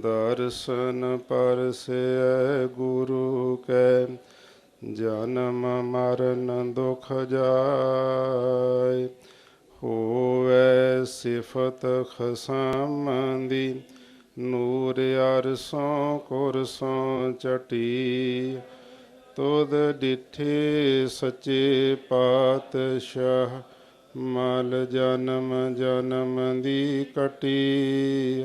ਦਰਸ਼ਨ ਪਰਸੈ ਗੁਰੂ ਕੈ, ਜਨਮ ਮਰਨ ਦੁਖ ਜਾਏ। ਹੋਵੇ ਸਿਫਤ ਖਸਮ ਦੀ ਨੂਰ ਅਰਸੋਂ ਕੁਰਸੋਂ ਚਟੀ। ਤੁਧ ਡਿਠੇ ਸੱਚੇ ਪਾਤਸ਼ਾਹ, ਮਲ ਜਨਮ ਜਨਮ ਦੀ ਕਟੀ।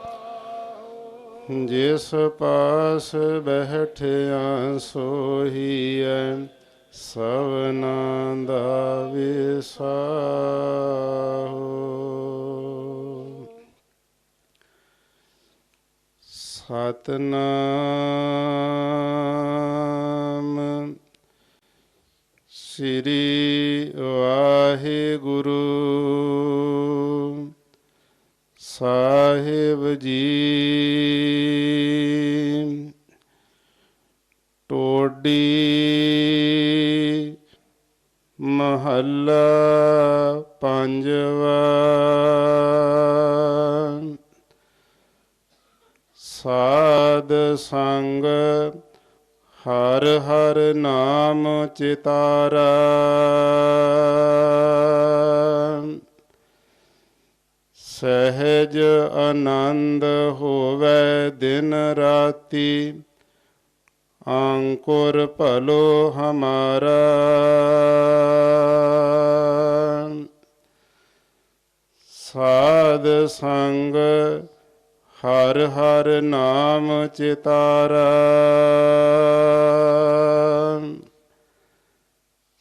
ਜਿਸ ਪਾਸ ਬਹਿਠਿਆ ਸੋਹੀਐ ਸਭਨਾ ਦਾ ਵਿਸਾਹੁ। ਸਤਨਾਮ ਸ੍ਰੀ ਵਾਹਿਗੁਰੂ ਸਾਹਿਬ ਜੀ। ਟੋਡੀ ਮਹੱਲਾ ਪੰਜਵਾ। ਸਾਧ ਸੰਗ ਹਰ ਹਰ ਨਾਮ ਚਿਤਾਰਾ। ਸਹਿਜ ਆਨੰਦ ਹੋਵੇ ਦਿਨ ਰਾਤੀ। ਅੰਕੁਰ ਭਲੋ ਹਮਾਰਾ। ਸਾਧ ਸੰਗ ਹਰ ਹਰ ਨਾਮ ਚਿਤਾਰਾ।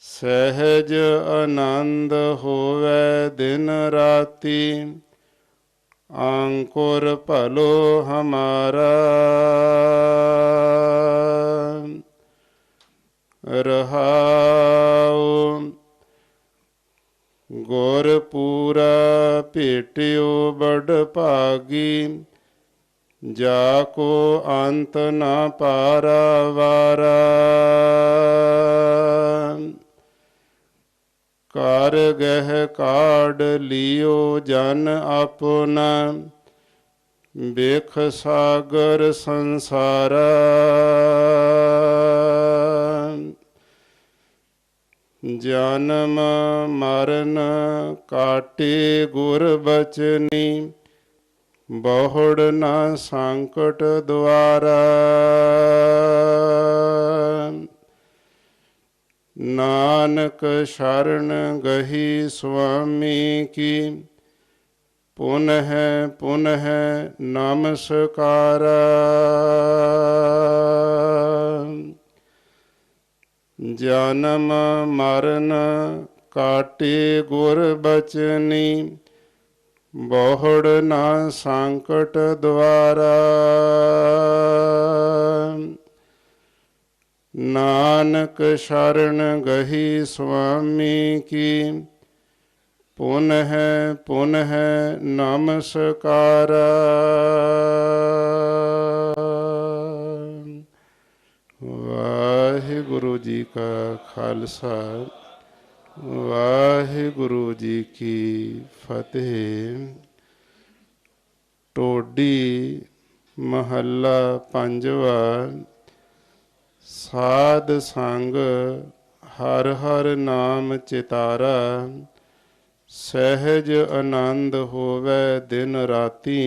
ਸਹਿਜ ਆਨੰਦ ਹੋਵੇ ਦਿਨ ਰਾਤੀ। ਅੰਕੁਰ ਭਲੋ ਹਮਾਰਾ। ਰਹਾਉ ਗੁਰ ਪੂਰਾ ਭੇਟਿਓ ਬੜ ਭਾਗੀ। ਜਾ ਕੋ ਅੰਤ ਨਾ ਪਾਰਾ ਵਾਰਾ। ਕਰ ਗਹਿ ਕਾੜ ਲਿਓ ਜਨ ਆਪਣਾ ਬੇਖ ਸਾਗਰ ਸੰਸਾਰਾ। ਜਨਮ ਮਰਨ ਕਾਟੇ ਗੁਰ ਬਚਨੀ। ਬਹੁੜ ਨਾ ਸੰਕਟ ਦੁਆਰਾ। ਨਾਨਕ ਸ਼ਰਨ ਗਹੀ ਸੁਆਮੀ ਕੀ। ਪੁਨਹ ਪੁਨਹ ਨਮਸਕਾਰਾ। ਜਨਮ ਮਰਨ ਕਾਟੇ ਗੁਰ ਬਚਨੀ, ਬਹੁੜ ਨਾ ਸੰਕਟ ਦੁਆਰਾ। ਨਾਨਕ ਸ਼ਰਨ ਗਹੀ ਸੁਆਮੀ ਕੀ। ਪੁਨ ਹੈ ਪੁਨ ਹੈ ਨਮਸਕਾਰਾ। ਵਾਹਿਗੁਰੂ ਜੀ ਕਾ ਖਾਲਸਾ, ਵਾਹਿਗੁਰੂ ਜੀ ਕੀ ਫਤਿਹ। ਟੋਡੀ ਮਹੱਲਾ ਪੰਜਵਾ ਸਾਧ ਸੰਗ ਹਰ ਹਰ ਨਾਮ ਚਿਤਾਰਾ ਸਹਿਜ ਆਨੰਦ ਹੋਵੇ ਦਿਨ ਰਾਤੀ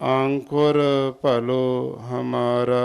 ਅੰਕੁਰ ਭਲੋ ਹਮਾਰਾ।